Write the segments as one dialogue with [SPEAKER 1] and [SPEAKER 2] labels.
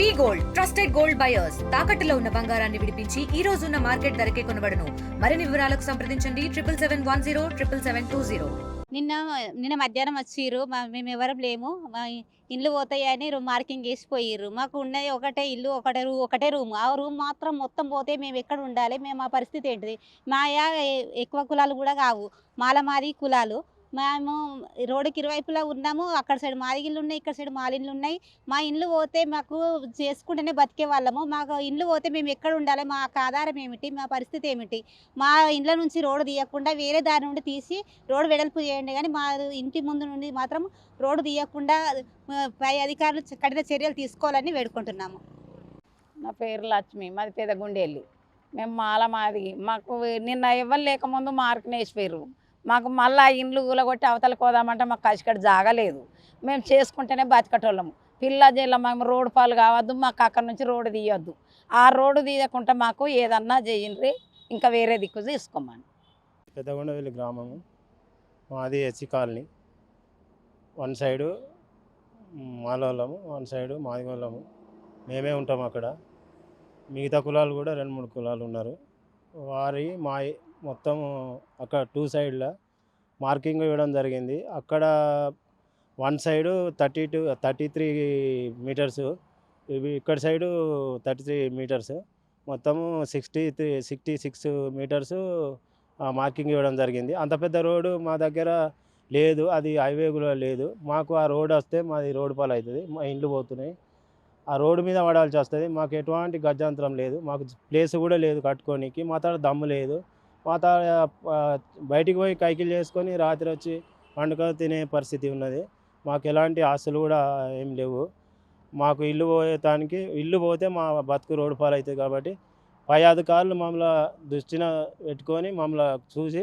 [SPEAKER 1] We gold trusted gold buyers. తాకట్టులో ఉన్న బంగారాన్ని విడిపించి ఈ రోజు ఉన్న మార్కెట్ ధరకే కొనబడను. మరిన్ని వివరాలకు సంప్రదించండి. Triple seven one zero triple seven two zero.
[SPEAKER 2] నిన్న నిన్న మధ్యాహ్నం వచ్చిర్రు. మా మేము ఎవరం లేము. మా ఇండ్లు పోతాయని మార్కింగ్ వేసిపోయిర్రు మాకు ఉన్నది ఒకటే ఇల్లు ఒకటే రూ ఒకటే రూమ్. ఆ రూమ్ మాత్రం మొత్తం పోతే మేము ఎక్కడ ఉండాలి? మేము మా పరిస్థితి ఏంటిది? మాయా ఎక్కువ కులాలు కూడా కావు. మాల మాది కులాలు. మేము రోడ్డుకి ఇరువైపులా ఉన్నాము. అక్కడ సైడ్ మాది ఉన్నాయి ఇక్కడ సైడ్ మాలిన్లు ఇల్లు ఉన్నాయి. మా ఇండ్లు పోతే మాకు చేసుకుంటేనే బతికే వాళ్ళము. మాకు ఇండ్లు పోతే మేము ఎక్కడ ఉండాలి? మాకు ఆధారం ఏమిటి? మా పరిస్థితి ఏమిటి? మా ఇండ్ల నుంచి రోడ్డు తీయకుండా వేరే దారి నుండి తీసి రోడ్డు వెడల్పు చేయండి. కానీ మా ఇంటి ముందు నుండి మాత్రం రోడ్డు తీయకుండా పై అధికారులు కఠిన చర్యలు తీసుకోవాలని వేడుకుంటున్నాము.
[SPEAKER 3] నా పేరు లక్ష్మి. మాది పెదగుండేళ్ళు మేము మాల మాది. మాకు నిన్న ఇవ్వలు లేకముందు మార్కుని వేసిపోయారు మాకు మళ్ళీ ఇండ్లు కూలగొట్టి అవతలకి పోదామంటే మాకు కసికడ జాగలేదు. మేము చేసుకుంటేనే బతికటోళ్ళము పిల్ల జిల్లా మేము రోడ్డు పాలు కావద్దు మాకు అక్కడ నుంచి రోడ్డు తీయొద్దు. ఆ రోడ్డు తీయకుండా మాకు ఏదన్నా చేయండి ఇంకా వేరే దిక్కు తీసుకోమని.
[SPEAKER 4] పెద్దగొండవెల్లి గ్రామము. మాది ఎస్సీ కాలనీ. వన్ సైడు మాలోళ్ళము వన్ సైడు మాదిగోళ్ళము మేమే ఉంటాం అక్కడ. మిగతా కులాలు కూడా రెండు మూడు కులాలు ఉన్నారు. వారి మా మొత్తం అక్కడ టూ సైడ్ల మార్కింగ్ ఇవ్వడం జరిగింది. అక్కడ one side thirty two thirty three meters ఇవి ఇక్కడ సైడు థర్టీ త్రీ మీటర్స్. మొత్తము sixty three sixty six meters marking ఇవ్వడం జరిగింది. అంత పెద్ద రోడ్డు మా దగ్గర లేదు అది హైవే కూడా లేదు. మాకు ఆ రోడ్ వస్తే మాది రోడ్డు పాలు అవుతుంది మా ఇండ్లు పోతున్నాయి. ఆ రోడ్డు మీద పడాల్సి వస్తుంది మాకు ఎటువంటి గజాంతరం లేదు. మాకు ప్లేస్ కూడా లేదు కట్టుకోనికి మా తర్వాత దమ్ము లేదు. మా బయటికి పోయి కైకిలు చేసుకొని రాత్రి వచ్చి పండుగ తినే పరిస్థితి ఉన్నది. మాకు ఎలాంటి ఆస్తులు కూడా ఏం లేవు. మాకు ఇల్లు పోయేటానికి ఇల్లు పోతే మా బతుకు రోడ్డు పాలు అవుతుంది కాబట్టి పై అధికారులు మమ్మల్ని దృష్టిన పెట్టుకొని మమ్మల్ని చూసి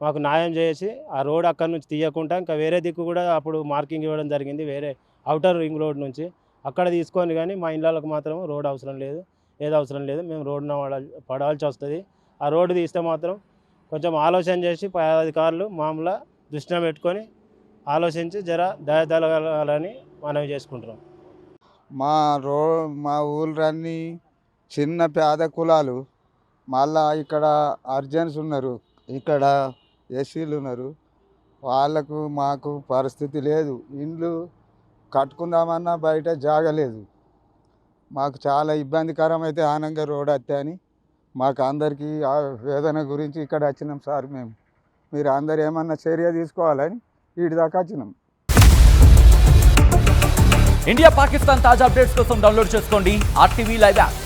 [SPEAKER 4] మాకు న్యాయం చేసి ఆ రోడ్ అక్కడి నుంచి తీయకుండా ఇంకా వేరే దిక్కు కూడా అప్పుడు మార్కింగ్ ఇవ్వడం జరిగింది. వేరే అవుటర్ రింగ్ రోడ్ నుంచి అక్కడ తీసుకొని కానీ మా ఇళ్ళకి మాత్రం రోడ్ అవసరం లేదు ఏది అవసరం లేదు. మేము రోడ్డున పడాల్సి వస్తుంది. ఆ రోడ్డు తీస్తే మాత్రం కొంచెం ఆలోచన చేసి పై అధికారులు మామూలుగా దృష్టిలో పెట్టుకొని ఆలోచించి జర దయదలగాలని మనవి చేసుకుంటున్నాం.
[SPEAKER 5] మా రో మా ఊళ్ళన్నీ చిన్న పేద కులాలు. మళ్ళా ఇక్కడ అర్జెన్స్ ఉన్నారు. ఇక్కడ ఎస్సీలు ఉన్నారు. వాళ్ళకు మాకు పరిస్థితి లేదు. ఇండ్లు కట్టుకుందామన్నా బయట జాగలేదు. మాకు చాలా ఇబ్బందికరం అయితే ఆనంద రోడ్ అని మాకు అందరికీ ఆ వేదన గురించి ఇక్కడ వచ్చినాం సార్ మేము. మీరు అందరు ఏమన్నా చర్య తీసుకోవాలని వీటి దాకా వచ్చినాం
[SPEAKER 6] ఇండియా పాకిస్తాన్ తాజా అప్డేట్స్ కోసం డౌన్లోడ్ చేసుకోండి ఆర్టీవీ లైవ్ యాప్.